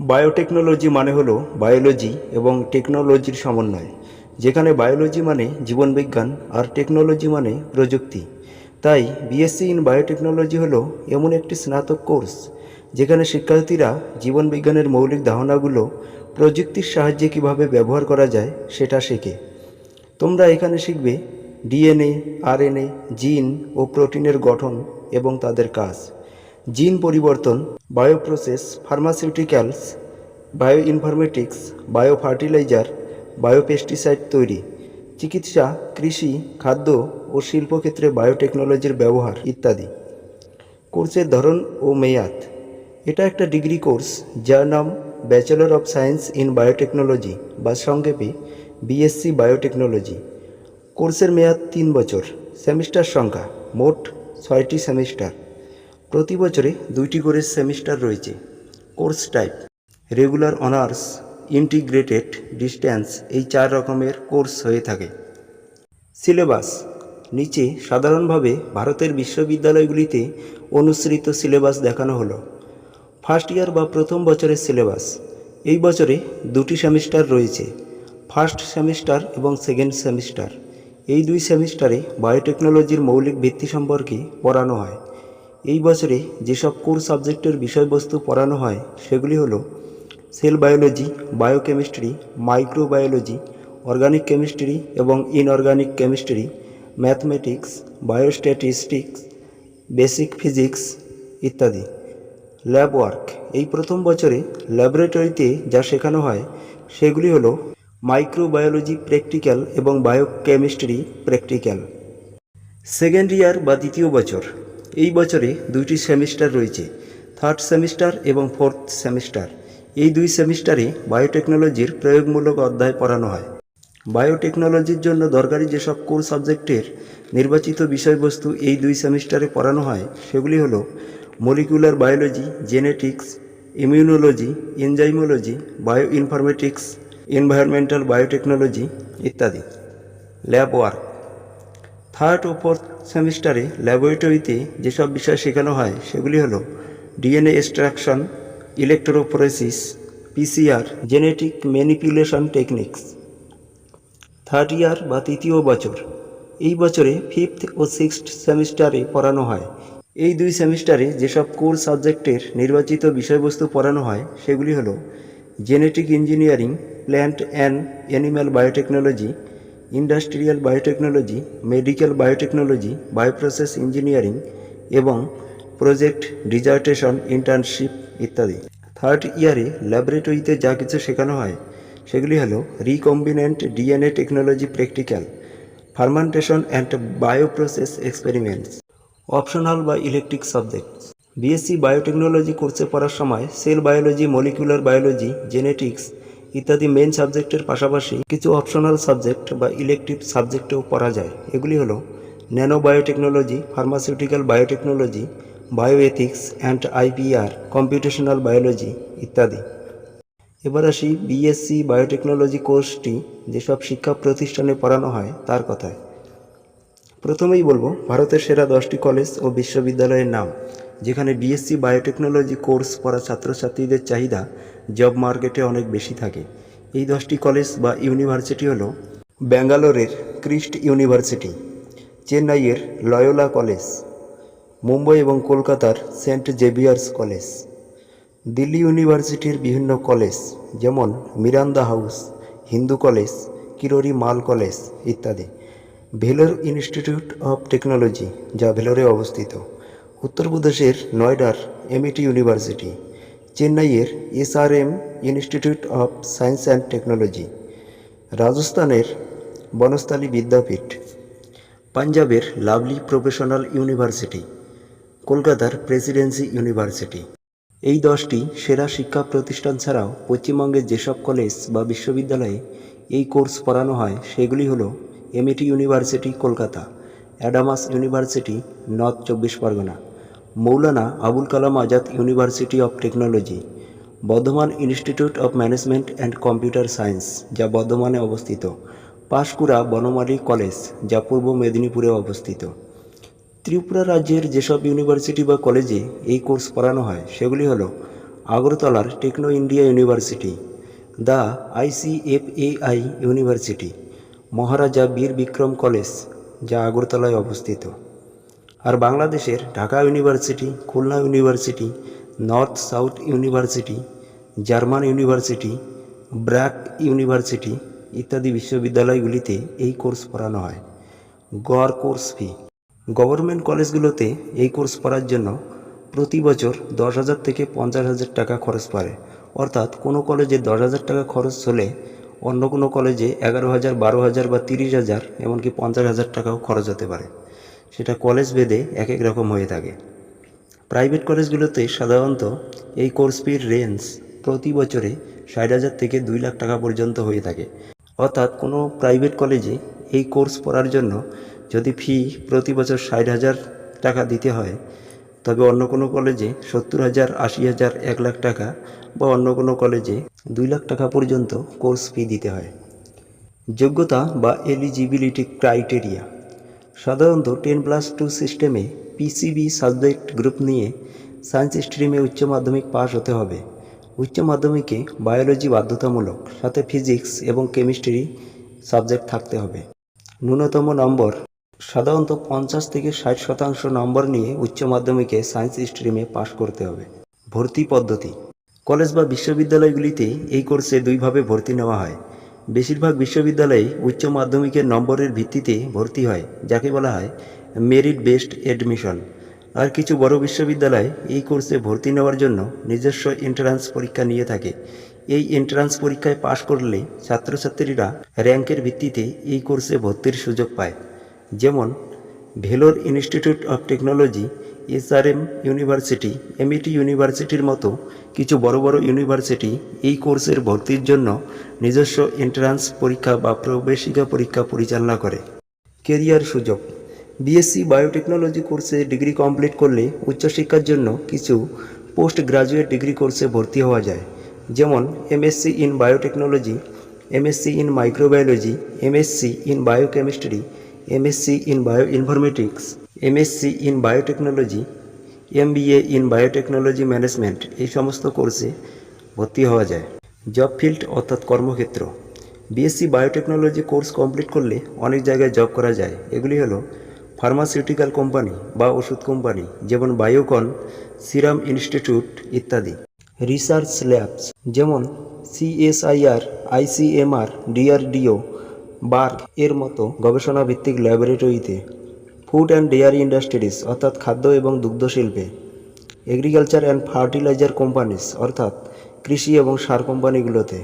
Biotechnology মানে হলো biology এবং টেকনোলজির সমন্বয়, যেখানে বায়োলজি মানে জীবনবিজ্ঞান আর টেকনোলজি মানে প্রযুক্তি। তাই বিএসসি ইন বায়োটেকনোলজি হলো এমন একটি স্নাতক কোর্স, যেখানে শিক্ষার্থীরা জীবনবিজ্ঞানের মৌলিক ধারণাগুলো প্রযুক্তির সাহায্যে কীভাবে ব্যবহার করা যায় সেটা শেখে। তোমরা এখানে শিখবে ডিএনএ আরএনএ জিন ও প্রোটিনের গঠন এবং তাদের কাজ। জিন পরিবর্তন, bioprocess, pharmaceuticals bioinformatics bio fertiliser biopesticide তৈরি, চিকিৎসা, কৃষি, খাদ্য ও শিল্পক্ষেত্রে বায়োটেকনোলজির ব্যবহার ইত্যাদি। কোর্সের ধরন ও মেয়াদ। এটা একটা ডিগ্রি কোর্স যার নাম bachelor of science in biotechnology বা সংক্ষেপে বিএসসি বায়োটেকনোলজি। কোর্সের মেয়াদ তিন বছর। সেমিস্টার সংখ্যা মোট ছয়টি সেমিস্টার। প্রতি বছরে দুইটি করে সেমিস্টার রয়েছে। Course type, regular honours, integrated distance এই চার রকমের কোর্স হয়ে থাকে। সিলেবাস, নিচে সাধারণভাবে ভারতের বিশ্ববিদ্যালয়গুলিতে অনুসৃত সিলেবাস দেখানো হলো। ফার্স্ট ইয়ার বা প্রথম বছরের সিলেবাস, এই বছরে দুটি সেমিস্টার রয়েছে, ফার্স্ট সেমিস্টার এবং সেকেন্ড সেমিস্টার। এই দুই সেমিস্টারে বায়োটেকনোলজির মৌলিক ভিত্তি সম্পর্কে পড়ানো হয়। এই বছরে যেসব কোর সাবজেক্টের বিষয়বস্তু পড়ানো হয়, সেগুলি হলো cell biology, biochemistry, microbiology, organic chemistry এবং inorganic chemistry, mathematics, biostatistics, basic physics ইত্যাদি। Lab work. এই প্রথম বছরে ল্যাবরেটরিতে যা শেখানো হয়, সেগুলি হলো মাইক্রোবায়োলজি প্র্যাকটিক্যাল এবং বায়োকেমিস্ট্রি প্র্যাকটিক্যাল। সেকেন্ড ইয়ার বা দ্বিতীয় বছর। এই বছরে দুইটি সেমিস্টার রয়েছে, থার্ড সেমিস্টার এবং ফোর্থ সেমিস্টার। এই দুই সেমিস্টারে বায়োটেকনোলজির প্রয়োগমূলক অধ্যায় পড়ানো হয়। বায়োটেকনোলজির জন্য দরকারি যেসব কোর সাবজেক্টের নির্বাচিত বিষয়বস্তু এই দুই সেমিস্টারে পড়ানো হয়, সেগুলি হলো molecular biology, genetics, immunology, enzymology bioinformatics environmental biotechnology ইত্যাদি। Lab work. থার্ড ও ফোর্থ সেমিস্টারে ল্যাবরেটরিতে যেসব বিষয় শেখানো হয়, সেগুলি হলো DNA extraction electrophoresis PCR, genetic manipulation techniques. Third year বা তৃতীয় বছর, এই বছরে ফিফথ ও সিক্সথ সেমিস্টারে পড়ানো হয়। এই দুই সেমিস্টারে যেসব কোর সাবজেক্টের নির্বাচিত বিষয়বস্তু পড়ানো হয়, সেগুলি হলো genetic engineering, plant and animal biotechnology industrial biotechnology, medical biotechnology, bioprocess engineering এবং প্রজেক্ট ডিজার্টেশন, ইন্টার্নশিপ ইত্যাদি। থার্ড ইয়ারে ল্যাবরেটরিতে যা কিছু শেখানো হয়, সেগুলি হলো recombinant DNA technology practical, fermentation and bioprocess experiments. Optional বা ইলেকট্রিক সাবজেক্ট। বিএসসি বায়োটেকনোলজি কোর্সে পড়ার সময় cell biology molecular biology, genetics ইত্যাদি মেন সাবজেক্টের পাশাপাশি কিছু অপশনাল সাবজেক্ট বা ইলেকটিভ সাবজেক্টেও পড়া যায়। এগুলি হলো nano biotechnology pharmaceutical biotechnology bioethics and IPR computational biology ইত্যাদি। এবার আসি বিএসসি বায়োটেকনোলজি কোর্সটি যেসব শিক্ষা প্রতিষ্ঠানে পড়ানো হয় তার কথায়। প্রথমেই বলব, ভারতের সেরা দশটি কলেজ ও বিশ্ববিদ্যালয়ের নাম। যেখানে বিএসসি বায়োটেকনোলজি কোর্স পড়া ছাত্রছাত্রীদের চাহিদা জব মার্কেটে অনেক বেশি থাকে। এই দশটি কলেজ বা ইউনিভার্সিটি হলো ব্যাঙ্গালোরের ক্রিস্ট ইউনিভার্সিটি, চেন্নাইয়ের লয়োলা কলেজ, মুম্বই এবং কলকাতার সেন্ট জেভিয়ার্স কলেজ, দিল্লি ইউনিভার্সিটির বিভিন্ন কলেজ যেমন Miranda House, Hindu College, Kirori Mal College ইত্যাদি। ভেলোর ইনস্টিটিউট অফ টেকনোলজি, যা ভেলোরে অবস্থিত। উত্তরপ্রদেশের নয়ডার এমইটি ইউনিভার্সিটি চেন্নাইয়ের SRM Institute of Science and Technology রাজস্থানের বনস্থালী বিদ্যাপীঠ, পাঞ্জাবের লাভলি প্রফেশনাল ইউনিভার্সিটি, কলকাতার প্রেসিডেন্সি ইউনিভার্সিটি। এই দশটি সেরা শিক্ষা প্রতিষ্ঠান ছাড়াও পশ্চিমবঙ্গের যেসব কলেজ বা বিশ্ববিদ্যালয়ে এই কোর্স পড়ানো হয়, সেগুলি হলো MET University Kolkata Adamas University North চব্বিশ Pargana. Maulana Abul Kalam Azad University of Technology, Bardhaman Institute of Management and Computer Science, যা বর্ধমানে অবস্থিত। পাঁশকুড়া বনমালী কলেজ, যা পূর্ব মেদিনীপুরে অবস্থিত। ত্রিপুরা রাজ্যের যেসব ইউনিভার্সিটি বা কলেজে এই কোর্স পড়ানো হয়, সেগুলি হলো আগরতলার Techno India University, the ICFAI University, Maharaja Bir Bikram College, যা আগরতলায় অবস্থিত। আর বাংলাদেশের Dhaka University, Khulna University, North South University, German University, BRAC University ইত্যাদি বিশ্ববিদ্যালয়গুলিতে এই কোর্স পড়ানো হয়। গড় কোর্স ফি। গভর্নমেন্ট কলেজগুলোতে এই কোর্স পড়ার জন্য প্রতি বছর দশ হাজার থেকে পঞ্চাশ হাজার টাকা খরচ পড়ে। অর্থাৎ কোনো কলেজে দশ হাজার টাকা খরচ হলে অন্য কোনো কলেজে এগারো হাজার, বারো হাজার বা তিরিশ হাজার, এমনকি পঞ্চাশ হাজার টাকাও খরচ হতে পারে। সেটা কলেজ ভেদে এক এক রকম হয়ে থাকে। প্রাইভেট কলেজগুলোতে সাধারণত এই কোর্স ফির রেঞ্জ প্রতি বছরে ষাট হাজার থেকে দুই লাখ টাকা পর্যন্ত হয়ে থাকে। অর্থাৎ কোনো প্রাইভেট কলেজে এই কোর্স পড়ার জন্য যদি ফি প্রতি বছর ষাট হাজার টাকা দিতে হয়, তবে অন্য কোনো কলেজে সত্তর হাজার, আশি হাজার, এক লাখ টাকা বা অন্য কোনো কলেজে দুই লাখ টাকা পর্যন্ত কোর্স ফি দিতে হয়। যোগ্যতা বা এলিজিবিলিটি ক্রাইটেরিয়া সাধারণত টেন প্লাস টু সিস্টেমে পিসিবি সাবজেক্ট গ্রুপ নিয়ে সায়েন্স স্ট্রিমে উচ্চ মাধ্যমিক পাশ হতে হবে। উচ্চ মাধ্যমিকে বায়োলজি বাধ্যতামূলক, সাথে ফিজিক্স এবং কেমিস্ট্রি সাবজেক্ট থাকতে হবে। ন্যূনতম নম্বর, সাধারণত পঞ্চাশ থেকে ষাট শতাংশ নম্বর নিয়ে উচ্চ মাধ্যমিকে সায়েন্স স্ট্রিমে পাশ করতে হবে। ভর্তি পদ্ধতি, কলেজ বা বিশ্ববিদ্যালয়গুলিতে এই কোর্সে দুইভাবে ভর্তি নেওয়া হয়। বেশিরভাগ বিশ্ববিদ্যালয়ে উচ্চ মাধ্যমিকের নম্বরের ভিত্তিতে ভর্তি হয়, যাকে বলা হয় মেরিট বেসড এডমিশন। আর কিছু বড় বিশ্ববিদ্যালয় এই কোর্সে ভর্তি নেওয়ার জন্য নিজস্ব এন্ট্রান্স পরীক্ষা নিয়ে থাকে। এই এন্ট্রান্স পরীক্ষায় পাশ করলে ছাত্রছাত্রীরা র্যাঙ্কের ভিত্তিতে এই কোর্সে ভর্তির সুযোগ পায়। যেমন Vellore Institute of Technology SRM University MET ইউনিভার্সিটির মতো কিছু বড় বড় ইউনিভার্সিটি এই কোর্সের ভর্তির জন্য নিজস্ব এন্ট্রান্স পরীক্ষা বা প্রবেশিকা পরীক্ষা পরিচালনা করে। কেরিয়ার সুযোগ। বিএসসি বায়োটেকনোলজি কোর্সে ডিগ্রি কমপ্লিট করলে উচ্চশিক্ষার জন্য কিছু পোস্ট গ্রাজুয়েট ডিগ্রি কোর্সে ভর্তি হওয়া যায়, যেমন MSc in biotechnology MSc in microbiology MSc in biochemistry MSc in bioinformatics MSc in biotechnology MBA in biotechnology management এই সমস্ত কোর্সে ভর্তি হওয়া যায়। জব ফিল্ড অর্থাৎ কর্মক্ষেত্র। বিএসসি বায়োটেকনোলজি কোর্স কমপ্লিট করলে অনেক জায়গায় জব করা যায়। এগুলি হলো ফার্মাসিউটিক্যাল কোম্পানি বা ওষুধ কোম্পানি যেমন বায়োকন সিরাম ইনস্টিটিউট ইত্যাদি। রিসার্চ ল্যাবস যেমন সিএসআইআর আইসিএমআর ডিআরডিও বার্ক এর মতো গবেষণা ভিত্তিক ল্যাবরেটরিতে ফুড অ্যান্ড ডেয়ারি ইন্ডাস্ট্রিজ, অর্থাৎ খাদ্য এবং দুগ্ধ শিল্পে এগ্রিকালচার অ্যান্ড ফার্টিলাইজার কোম্পানিজ অর্থাৎ কৃষি এবং সার কোম্পানিগুলোতে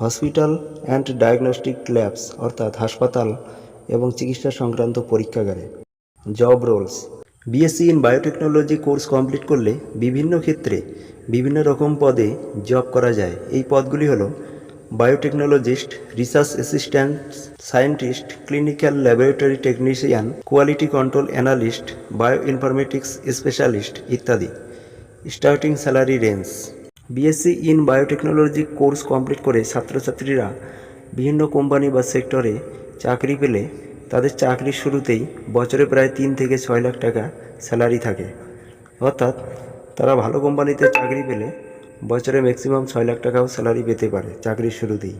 হসপিটাল অ্যান্ড ডায়াগনস্টিক ল্যাবস অর্থাৎ হাসপাতাল এবং চিকিৎসা সংক্রান্ত পরীক্ষাগারে। Job roles BSc in biotechnology course complete করলে বিভিন্ন ক্ষেত্রে বিভিন্ন রকম পদে জব করা যায়। এই পদগুলি হলো biotechnologist research assistant scientist clinical laboratory technician quality control analyst bioinformatics specialist ইত্যাদি starting salary range BSc in biotechnology course complete করে ছাত্রছাত্রীরা বিভিন্ন কোম্পানি বা সেক্টরে চাকরি পেলে তাদের চাকরির শুরুতেই বছরে প্রায় তিন থেকে ছয় লাখ টাকা স্যালারি থাকে। অর্থাৎ তারা ভালো কোম্পানিতে চাকরি পেলে বছরে ম্যাক্সিমাম ছয় লাখ টাকাও স্যালারি পেতে পারে চাকরির শুরুতেই।